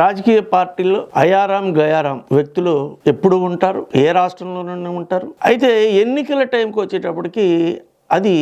రాజకీయ పార్టీలో అయారాం గయారాం వ్యక్తులు ఎప్పుడు ఉంటారు ఏ రాష్ట్రంలోనూ ఉంటారు. అయితే ఎన్నికల టైంకి వచ్చేటప్పటికి అది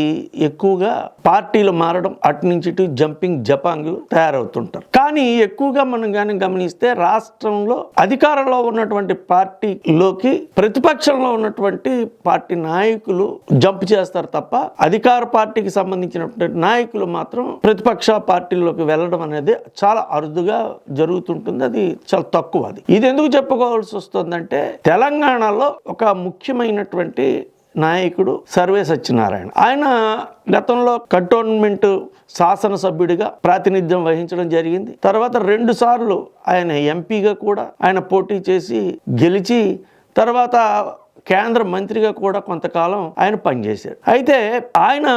ఎక్కువగా పార్టీలు మారడం అటు నుంచి ఇటు జంపింగ్ జపాంగ్లు తయారవుతుంటారు. కానీ ఎక్కువగా మనం కానీ గమనిస్తే రాష్ట్రంలో అధికారంలో ఉన్నటువంటి పార్టీలోకి ప్రతిపక్షంలో ఉన్నటువంటి పార్టీ నాయకులు జంప్ చేస్తారు తప్ప అధికార పార్టీకి సంబంధించినటువంటి నాయకులు మాత్రం ప్రతిపక్ష పార్టీలోకి వెళ్ళడం అనేది చాలా అరుదుగా జరుగుతుంటుంది. అది చాలా తక్కువ అది. ఇది ఎందుకు చెప్పుకోవాల్సి వస్తుందంటే తెలంగాణలో ఒక ముఖ్యమైనటువంటి నాయకుడు సర్వే సత్యనారాయణ. ఆయన గతంలో కంటోన్మెంట్ శాసనసభ్యుడిగా ప్రాతినిధ్యం వహించడం జరిగింది. తర్వాత రెండు సార్లు ఆయన ఎంపీగా కూడా ఆయన పోటీ చేసి గెలిచి తర్వాత కేంద్ర మంత్రిగా కూడా కొంతకాలం ఆయన పనిచేశారు అయితే ఆయన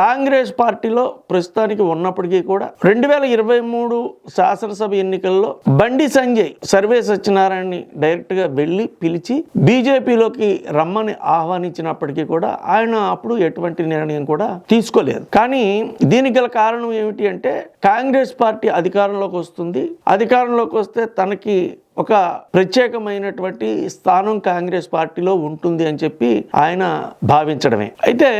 కాంగ్రెస్ పార్టీలో ప్రస్తుతానికి ఉన్నప్పటికీ కూడా రెండు వేల ఇరవై మూడు శాసనసభ ఎన్నికల్లో బండి సంజయ్ సర్వే సత్యనారాయణని డైరెక్ట్గా వెళ్ళి పిలిచి బీజేపీలోకి రమ్మని ఆహ్వానించినప్పటికీ కూడా ఆయన అప్పుడు ఎటువంటి నిర్ణయం కూడా తీసుకోలేదు. కానీ దీనికి గల కారణం ఏమిటి అంటే కాంగ్రెస్ పార్టీ అధికారంలోకి వస్తుంది. అధికారంలోకి వస్తే తనకి ఒక ప్రత్యేకమైనటువంటి స్థానం కాంగ్రెస్ పార్టీలో ఉంటుంది అని చెప్పి ఆయన భావించడమే. అయితే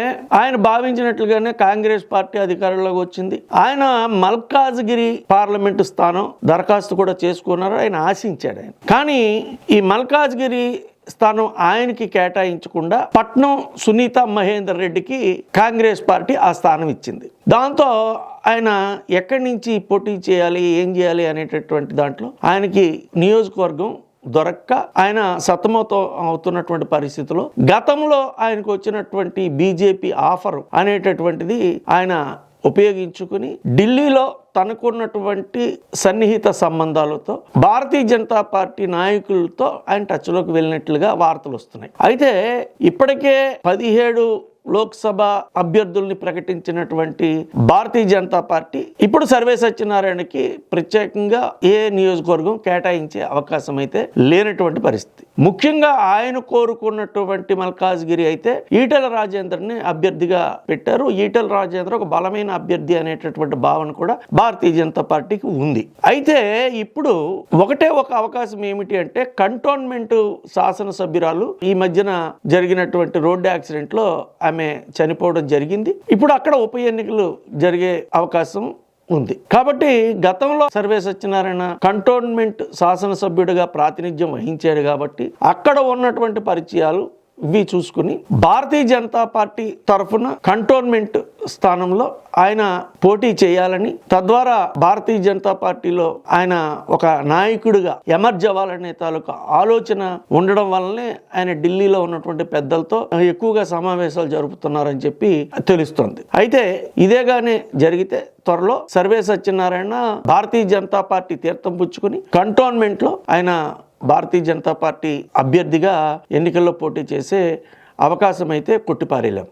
ఆయన భావించినట్లుగానే కాంగ్రెస్ పార్టీ అధికారంలోకి వచ్చింది. ఆయన మల్కాజ్గిరి పార్లమెంటు స్థానం దరఖాస్తు కూడా చేసుకున్నారు ఆయన ఆశించాడు ఆయన. కానీ ఈ మల్కాజ్గిరి స్థానం ఆయనకి కేటాయించకుండా పట్నం సునీత మహేందర్ రెడ్డికి కాంగ్రెస్ పార్టీ ఆ స్థానం ఇచ్చింది. దాంతో ఆయన ఎక్కడి నుంచి పోటీ చేయాలి ఏం చేయాలి అనేటటువంటి దాంట్లో ఆయనకి నియోజకవర్గం దొరక్క ఆయన సతమతం అవుతున్నటువంటి పరిస్థితిలో గతంలో ఆయనకు వచ్చినటువంటి బీజేపీ ఆఫర్ అనేటటువంటిది ఆయన ఉపయోగించుకుని ఢిల్లీలో తనకున్నటువంటి సన్నిహిత సంబంధాలతో భారతీయ జనతా పార్టీ నాయకులతో ఆయన టచ్లోకి వెళ్ళినట్లుగా వార్తలు వస్తున్నాయి. అయితే ఇప్పటికే పదిహేడు లోక్సభ అభ్యర్థుల్ని ప్రకటించినటువంటి భారతీయ జనతా పార్టీ ఇప్పుడు సర్వే సత్యనారాయణకి ప్రత్యేకంగా ఏ నియోజకవర్గం కేటాయించే అవకాశం అయితే లేనటువంటి పరిస్థితి. ముఖ్యంగా ఆయన కోరుకున్నటువంటి మల్కాజ్గిరి అయితే ఈటెల రాజేందర్ని అభ్యర్థిగా పెట్టారు. ఈటెల రాజేంద్ర ఒక బలమైన అభ్యర్థి అనేటటువంటి భావన కూడా భారతీయ జనతా పార్టీకి ఉంది. అయితే ఇప్పుడు ఒకటే ఒక అవకాశం ఏమిటి అంటే కంటోన్మెంట్ శాసనసభ్యురాలు ఈ మధ్యన జరిగినటువంటి రోడ్డు యాక్సిడెంట్లో ఆమె చనిపోవడం జరిగింది. ఇప్పుడు అక్కడ ఉప ఎన్నికలు జరిగే అవకాశం ఉంది. కాబట్టి గతంలో సర్వే సత్యనారాయణ కంటోన్మెంట్ శాసనసభ్యుడిగా ప్రాతినిధ్యం వహించాడు కాబట్టి అక్కడ ఉన్నటువంటి పరిచయాలు ఇవి చూసుకుని భారతీయ జనతా పార్టీ తరఫున కంటోన్మెంట్ స్థానంలో ఆయన పోటీ చేయాలని తద్వారా భారతీయ జనతా పార్టీలో ఆయన ఒక నాయకుడిగా ఎమర్జ్ అవ్వాలనే తాలూకా ఆలోచన ఉండడం వల్లనే ఆయన ఢిల్లీలో ఉన్నటువంటి పెద్దలతో ఎక్కువగా సమావేశాలు జరుపుతున్నారని చెప్పి తెలుస్తోంది. అయితే ఇదేగానే జరిగితే త్వరలో సర్వే సత్యనారాయణ భారతీయ జనతా పార్టీ తీర్థం పుచ్చుకుని కంటోన్మెంట్లో ఆయన భారతీయ జనతా పార్టీ అభ్యర్థిగా ఎన్నికల్లో పోటీ చేసే అవకాశం అయితే కొట్టిపారేలాం.